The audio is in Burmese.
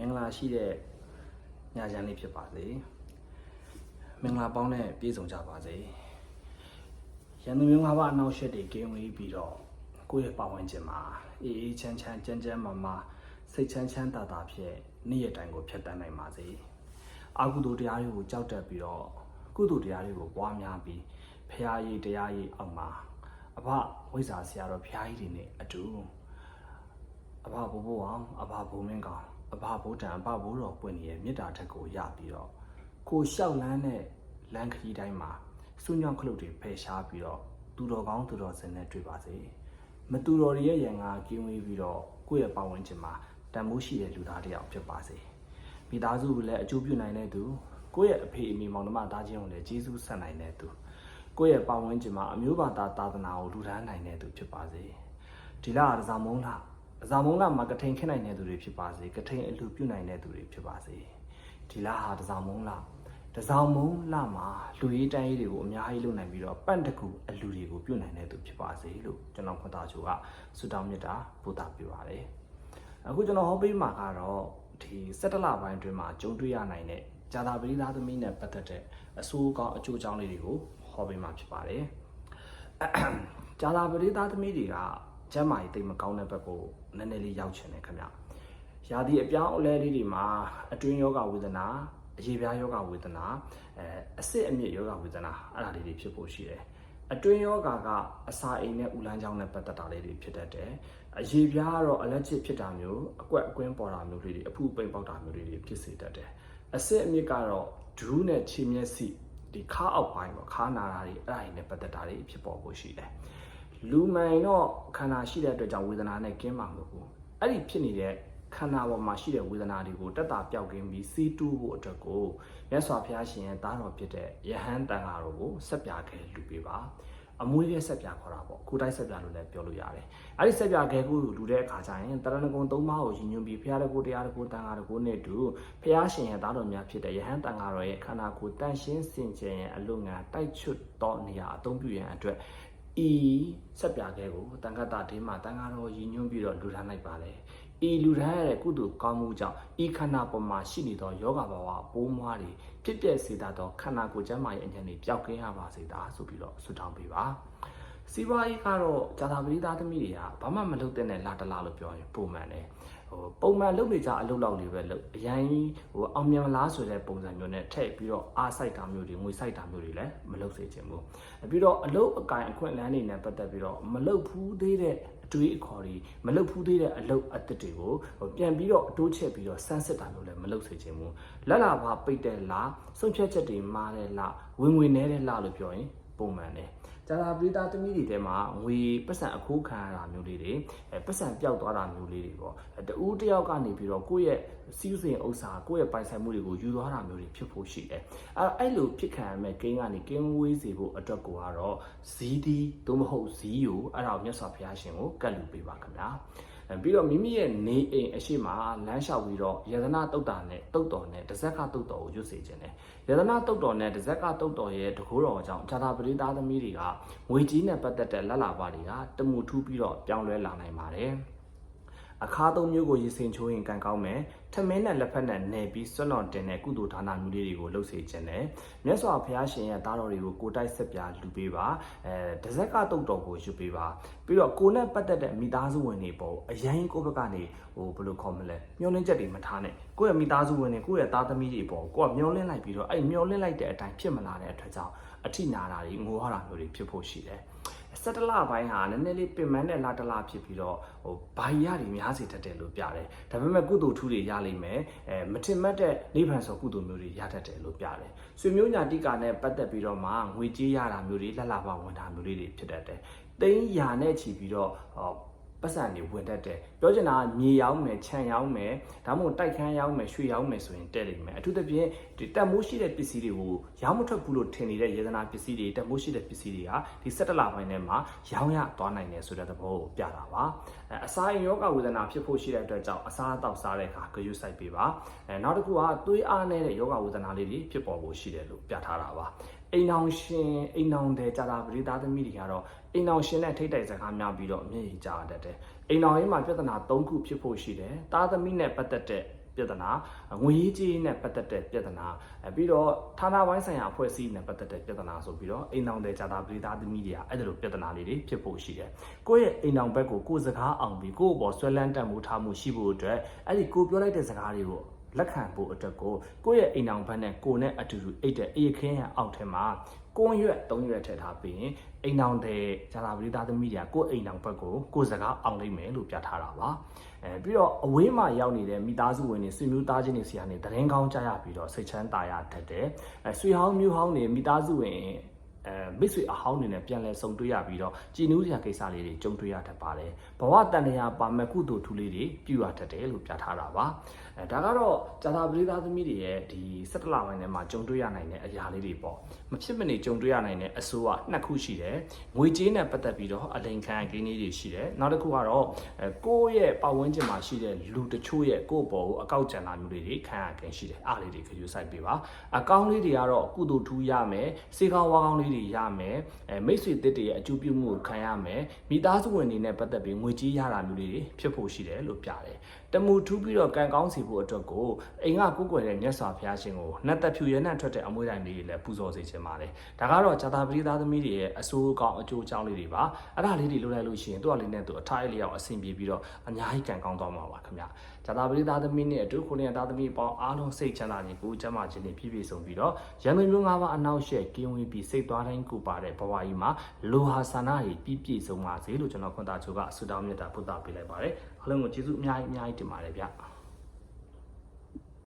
မင်္ဂလာရှိတဲ့ညချမ်းလေးဖြစ်ပါစေမင်္ဂလာပေါင်းနဲ့ပြည့်စုံကြပါစေရန်သူမျိုးငါးပါးအနောက်ရှက်တွေကင်းဝေးပြီးတော့ကိုယ့်ရဲ့ပတ်ဝန်းကျင်မှာအေးအေးချမ်းချမ်းကြမ်းကြမ်းမာမာစိတ်ချမ်းချမ်းသာသာဖြစ်နေ့ရက်တိုင်းကိုဖြတ်တန်းနိုင်ပါစေအာဟုတုတရားတွေကိုကြောက်တတ်ပြီးတော့ကုသိုလ်တရားတွေကိုပွားများပြီးဖရာရည်တရားရည်အောက်မှာအဘဝိဇ္ဇာဆရာတော်ဖရာကြီးတွေနဲ့အတူအဘဘိုးဘိုးအောင်အဘဘိုးမင်းကောင် အဘဘိုးတန်အဘဘိုးတော်ပွင့်နေတဲ့မေတ္တာထက်ကိုရပြီးတော့ကိုလျှောက်လန်းတဲ့လမ်းခရီးတိုင်းမှာစွညောင်းခလုတ်တွေဖယ်ရှားပြီးတော့သူတော်ကောင်းသူတော်စင်နဲ့တွေ့ပါစေမသူတော်တွေရဲ့ရန်ငါကင်းဝေးပြီးတော့ကိုယ့်ရဲ့ပတ်ဝန်းကျင်မှာတန်မိုးရှိတဲ့လူသားတစ်ယောက်ဖြစ်ပါစေမိသားစုကိုလည်းအကျိုးပြုနိုင်တဲ့သူကိုယ့်ရဲ့အဖေအမေမောင်နှမသားချင်းကိုလည်းကျေးဇူးဆက်နိုင်တဲ့သူကိုယ့်ရဲ့ပတ်ဝန်းကျင်မှာအမျိုးဘာသာသာသနာကိုလူဒန်းနိုင်တဲ့သူဖြစ်ပါစေဒီလကတစားမုံလား အဇာမုံလမှာကထိန်ခင်းနိုင်တဲ့သူတွေဖြစ်ပါစေကထိန်အလှပြုနိုင်တဲ့သူတွေဖြစ်ပါစေဒီလဟာတဇာမုံလတဇာမုံလမှာလူရေးတိုင်းရေးတွေကိုအများကြီးလုပ်နိုင်ပြီးတော့ပန့်တကူအလူတွေကိုပြုနိုင်တဲ့သူဖြစ်ပါစေလို့ကျွန်တော်ခွန်သားချိုကဆုတောင်းမြတ်တာပို့တာပြပါတယ်အခုကျွန်တော်ဟောပေးမှာကတော့ဒီ17လပိုင်းအတွင်းမှာကြုံတွေ့ရနိုင်တဲ့ဇာတာပရိသသမီးနဲ့ပတ်သက်တဲ့အဆိုးကောင်းအကျိုးအကြောင်းလေးတွေကိုဟောပေးမှာဖြစ်ပါတယ်ဂျာလာပရိသသမီးတွေကကျမ်းမာရေးတိတ်မကောင်းတဲ့ဘက်ကို နည်းနည်းလေးရောက်ချင်တယ်ခင်ဗျ။ရာသီအပြောင်းအလဲလေးတွေမှာအတွင်းယောဂဝေဒနာအရေပြားယောဂဝေဒနာအဲအစစ်အမြစ်ယောဂဝေဒနာအဲ့ဒါလေးတွေဖြစ်ဖို့ရှိတယ်။အတွင်းယောဂကအစာအိမ်နဲ့ဥလန်းချောင်းနဲ့ပတ်သက်တာလေးတွေဖြစ်တတ်တယ်။အရေပြားကတော့အလက်ချစ်ဖြစ်တာမျိုးအကွက်အကွင်းပေါ်တာမျိုးလေးတွေအဖုပိန်ပေါက်တာမျိုးလေးတွေဖြစ်စေတတ်တယ်။အစစ်အမြစ်ကတော့ဒရူးနဲ့ခြေမျက်စိဒီခါအောက်ပိုင်းပေါ့ခါနာတာတွေအဲ့ဒါတွေနဲ့ပတ်သက်တာတွေဖြစ်ပေါ်ဖို့ရှိတယ်။ လူမိုင်တော့ခန္ဓာရှိတဲ့အတွက်ကြောင့်ဝေဒနာနဲ့ကင်းမှာမဟုတ်ဘူး။အဲ့ဒီဖြစ်နေတဲ့ခန္ဓာပေါ်မှာရှိတဲ့ဝေဒနာတွေကိုတက်တာပြောက်ကင်းပြီးစီးတူးဖို့အတွက်ကိုမြတ်စွာဘုရားရှင်ရဲ့သားတော်ဖြစ်တဲ့ယဟန်တန်ဃာတော်ကိုဆက်ပြခဲလူပေးပါ။အမွေးရဲ့ဆက်ပြခေါ်တာပေါ့ကိုတိုက်ဆက်ပြလို့လည်းပြောလို့ရတယ်။အဲ့ဒီဆက်ပြခဲကိုလူတဲ့အခါကျရင်တရဏဂုံသုံးပါးကိုရည်ညွှန်းပြီးဘုရားတကူတရားတကူတန်ဃာတကူနဲ့အတူဘုရားရှင်ရဲ့သားတော်များဖြစ်တဲ့ယဟန်တန်ဃာတော်ရဲ့ခန္ဓာကိုယ်တန်ရှင်းစင်ကြယ်ရဲ့အလို့ငါတိုက်ချွတ်သောနေရာအသုံးပြုရန်အတွက် ဤဆက်ပြခဲကိုတန်ခတ်တာဒေးမှာတန်ဃာတော်ရည်ညွှန်းပြီးတော့လူထားလိုက်ပါလေဤလူထားရတဲ့ကုသိုလ်ကောင်းမှုကြောင့်ဤခန္ဓာပေါ်မှာရှိနေသောယောဂဘဝပိုးမွားတွေဖြစ်ပျက်စေတတ်သောခန္ဓာကိုယ်ကျန်းမာရေးအញ្ញံတွေပျောက်ကင်းရပါစေတာဆိုပြီးတော့ဆုတောင်းပေးပါစီးပွားရေးကတော့ဇာတာပရိသတ်သမီးတွေကဘာမှမလုပ်တဲ့နဲ့လာတလာလို့ပြောရင်ပုံမှန်တယ် ဟိုပုံမှန်လုပ်နေကြအလုပ်လောက်တွေပဲလုပ်အရင်ဟိုအောင်မြင်လားဆိုတဲ့ပုံစံမျိုးနဲ့ထည့်ပြီးတော့အားစိုက်တာမျိုးတွေငွေစိုက်တာမျိုးတွေလည်းမလုပ်စေချင်ဘူးပြီးတော့အလုပ်အကင်အခွင့်အလမ်းတွေနဲ့ပတ်သက်ပြီးတော့မလုပ်ဘူးသေးတဲ့အတွေးအခေါ်တွေမလုပ်ဘူးသေးတဲ့အလုပ်အသစ်တွေကိုဟိုပြန်ပြီးတော့အတိုးချက်ပြီးတော့စမ်းစစ်တာမျိုးလည်းမလုပ်စေချင်ဘူးလက်လာပါပိတ်တဲ့လားဆုံးဖြတ်ချက်တွေမှားတဲ့လားဝင်ငွေနဲတဲ့လားလို့ပြောရင်ပုံမှန်တယ် ဇာတာပရိသတ်သမီးတွေထဲမှာငွေပတ်စံအခိုးခံရတာမျိုးလေးတွေအဲပတ်စံပျောက်သွားတာမျိုးလေးတွေပေါ့အဲတူးတယောက်ကနေပြီးတော့ကိုယ့်ရဲ့စီးစိမ်ဥစ္စာကိုယ့်ရဲ့ပိုင်ဆိုင်မှုတွေကိုယူသွားတာမျိုးတွေဖြစ်ဖို့ရှိတယ်အဲအဲ့လိုဖြစ်ခံရမဲ့ဂိမ်းကနေကင်းဝေးစေဖို့အတွက်ကိုကတော့ဇီးဒီသို့မဟုတ်ဇီးကိုအဲ့ဒါကိုမြတ်စွာဘုရားရှင်ကိုကတ်လူပေးပါခင်ဗျာ ပြီးတော့မိမိရဲ့နေအိမ်အရှိမလမ်းလျှောက်ပြီးတော့ယသနာတုတ်တာနဲ့တုတ်တော်နဲ့တဇက်ကတုတ်တော်ကိုရွတ်စေခြင်းတယ်ယသနာတုတ်တော်နဲ့တဇက်ကတုတ်တော်ရဲ့တကိုးတော်ကြောင့်ဇာတာပရိသသမီးတွေကငွေကြီးနဲ့ပတ်သက်တဲ့လက်လာပါတွေကတမှုထူးပြီးတော့ပြောင်းလဲလာနိုင်ပါတယ် အခါသုံးမျိုးကိုရေစင်ချိုးရင်ကံကောင်းမယ်ထမင်းနဲ့လက်ဖက်နဲ့နယ်ပြီးစွန့်လွန်တင်တဲ့ကုသိုလ်ဒါနမျိုးလေးတွေကိုလှုပ်စေခြင်းနဲ့မြတ်စွာဘုရားရှင်ရဲ့သားတော်တွေကိုကိုတိုက်ဆက်ပြလူပေးပါအဲတဇက်ကတုတ်တော်ကိုယူပေးပါပြီးတော့ကိုနဲ့ပတ်သက်တဲ့မိသားစုဝင်တွေပေါ့အရင်ကိုဘက်ကနေဟိုဘယ်လိုခေါ်မလဲမျောလင်းချက်တွေမထားနဲ့ကိုယ့်ရဲ့မိသားစုဝင်တွေကိုယ့်ရဲ့သားသမီးတွေပေါ့ကိုကမျောလင်းလိုက်ပြီးတော့အဲ့မျောလင်းလိုက်တဲ့အတိုင်းဖြစ်မလာတဲ့အတွက်ကြောင့်အထိနာတာတွေငိုရတာမျိုးတွေဖြစ်ဖို့ရှိတယ် စက်တလပိုင်းဟာနည်းနည်းလေးပင်ပန်းတဲ့လာတလဖြစ်ပြီးတော့ဟိုဘာကြီးရတွေများစေတတ်တယ်လို့ပြတယ်ဒါပေမဲ့ကုသိုလ်ထူးတွေရလိမ့်မယ်အဲမထင်မှတ်တဲ့နိဗ္ဗာန်ဆိုကုသိုလ်မျိုးတွေရတတ်တယ်လို့ပြတယ်ဆွေမျိုးညာတိကာနဲ့ပတ်သက်ပြီးတော့မှငွေကြေးရတာမျိုးတွေလှလှပဝင်တာမျိုးလေးတွေဖြစ်တတ်တယ်သိန်းရာနဲ့ချီပြီးတော့ဟော ပတ်စံတွေဝင်တတ်တယ်ပြောချင်တာကမြေရောင်းမယ်ခြံရောင်းမယ်ဒါမှမဟုတ်တိုက်ခန်းရောင်းမယ်ရွှေရောင်းမယ်ဆိုရင်တဲ့လိမ့်မယ်အထူးသဖြင့်ဒီတက်မိုးရှိတဲ့ပစ္စည်းတွေကိုရောင်းမထွက်ဘူးလို့ထင်နေတဲ့ယေဒနာပစ္စည်းတွေတက်မိုးရှိတဲ့ပစ္စည်းတွေကဒီ17လပိုင်းထဲမှာရောင်းရသွားနိုင်တယ်ဆိုတဲ့သဘောကိုပြတာပါအဲအစာအိမ်ယောဂဝေဒနာဖြစ်ဖို့ရှိတဲ့အတွက်ကြောင့်အစာအသောက်စားတဲ့အခါဂရုစိုက်ပေးပါအဲနောက်တစ်ခုကသွေးအားနည်းတဲ့ယောဂဝေဒနာလေးတွေဖြစ်ပေါ်ဖို့ရှိတယ်လို့ပြထားတာပါ အိမ်အောင်ရှင်အိမ်အောင်တဲ့ကြာတာပရိသသမီးတွေကတော့အိမ်အောင်ရှင်နဲ့ထိတ်တိုက်စကားများပြီးတော့မျက်ရည်ကျတတ်တယ်အိမ်အောင်ရေးမှာပြဿနာ၃ခုဖြစ်ဖို့ရှိတယ်တာသမီနဲ့ပတ်သက်တဲ့ပြဿနာငွေရေးကြေးရေးနဲ့ပတ်သက်တဲ့ပြဿနာအဲပြီးတော့ဌာနပိုင်းဆိုင်ရာအဖွဲ့အစည်းနဲ့ပတ်သက်တဲ့ပြဿနာဆိုပြီးတော့အိမ်တော်တဲ့ဂျာတာပရိသတ်သမီးတွေကအဲ့ဒါလိုပြဿနာလေးတွေဖြစ်ဖို့ရှိတယ်ကိုယ့်ရဲ့အိမ်တော်ဘက်ကိုကိုယ်စကားအောင်ပြီးကိုယ့်အပေါ်ဆွဲလန်းတက်မှုထားမှုရှိဖို့အတွက်အဲ့ဒီကိုပြောလိုက်တဲ့စကားတွေကို လက်ခံဖို့အတွက်ကိုကိုယ့်ရဲ့အိမ်အောင်ဘက်နဲ့ကိုယ်နဲ့အတူတူအိတ်တဲ့အေးခင်းရအောက်ထဲမှာကိုယ်ရွက်သုံးရွက်ထည့်ထားပြီးရင်အိမ်အောင်တဲ့ဇာတာပရိသတ်သမီးတွေကကိုယ့်အိမ်အောင်ဘက်ကိုကိုယ်စကားအောင်နိုင်မယ်လို့ပြထားတာပါအဲပြီးတော့အဝေးမှာရောက်နေတဲ့မိသားစုဝင်တွေဆွေမျိုးသားချင်းတွေဆီကနေတရင်ကောင်းကြားရပြီးတော့စိတ်ချမ်းသာရတတ်တယ်အဲဆွေဟောင်းမျိုးဟောင်းတွေမိသားစုဝင် အဲမိတ်ဆွေအဟောင်းတွေနဲ့ပြန်လဲဆုံတွေ့ရပြီးတော့ကြည်နူးစရာကိစ္စလေးတွေကြုံတွေ့ရတတ်ပါတယ်ဘဝတန်တရာပါမဲ့ကုသိုလ်ထူးလေးတွေပြုရတတ်တယ်လို့ပြထားတာပါအဲဒါကတော့ဇာတာပရိသတ်သမီးတွေရဲ့ဒီ17လပိုင်းထဲမှာကြုံတွေ့ရနိုင်တဲ့အရာလေးတွေပေါ့မဖြစ်မနေကြုံတွေ့ရနိုင်တဲ့အဆိုးကနှစ်ခုရှိတယ်ငွေကြေးနဲ့ပတ်သက်ပြီးတော့အလိန်ခံအကင်းလေးတွေရှိတယ်နောက်တစ်ခုကတော့အဲကိုယ့်ရဲ့ပတ်ဝန်းကျင်မှာရှိတဲ့လူတချို့ရဲ့ကိုယ့်ဘော်ကိုအကောက်ကျန်တာမျိုးတွေခံရကင်းရှိတယ်အားလေးတွေခရူးဆိုင်ပေးပါအကောင်းလေးတွေကတော့ကုသိုလ်ထူးရမယ်စေကောင်းဝါကောင်းလေးတွေရမယ်အဲမိတ်ဆွေတစ်တွေရဲ့အကျိုးပြုမှုကိုခံရမယ်မိသားစုဝင်တွေနဲ့ပတ်သက်ပြီးငွေကြေးရတာမျိုးတွေဖြစ်ဖို့ရှိတယ်လို့ပြတယ်တမူထူးပြီးတော့ကံကောင်းစီဖို့အတွက်ကိုအိမ်ကကိုယ်ကွယ်တဲ့မြတ်စွာဘုရားရှင်ကိုနတ်သက်ဖြူရဲနဲ့ထွက်တဲ့အမွေးတိုင်းလေးတွေလည်းပူဇော်စေချင်ပါတယ်ဒါကတော့ဇာတာပရိသတ်သမီးတွေရဲ့အဆိုးအကောင်းအကျိုးအကြောင်းလေးတွေပါအဲ့ဒါလေးတွေလုပ်လိုက်လို့ရှိရင်သူ့အလေးနဲ့သူအထားအလျောက်အဆင်ပြေပြီးတော့အများကြီးကံကောင်းသွားမှာပါခင်ဗျဇာတာပရိသတ်သမီးနဲ့အတူခုနှစ်သားသမီးပေါင်းအားလုံးစိတ်ချမ်းသာခြင်းကိုကျမ်းမာခြင်းနဲ့ပြည့်ပြည့်စုံပြီးတော့ရန်သူမျိုး၅ပါးအနောက်ရှက်ကင်းဝေးပြီးစိတ်သွားတိုင်းကိုပါတဲ့ဘဝကြီးမှာလိုဟာဆန္ဒတွေပြည့်ပြည့်စုံပါစေလို့ကျွန်တော်ခွန်သားချိုကဆုတောင်းမြတ်တာဘုရားပေးလိုက်ပါတယ်အားလုံးကိုကျေးဇူးအများကြီးအများကြီးတင်ပါတယ်ဗျ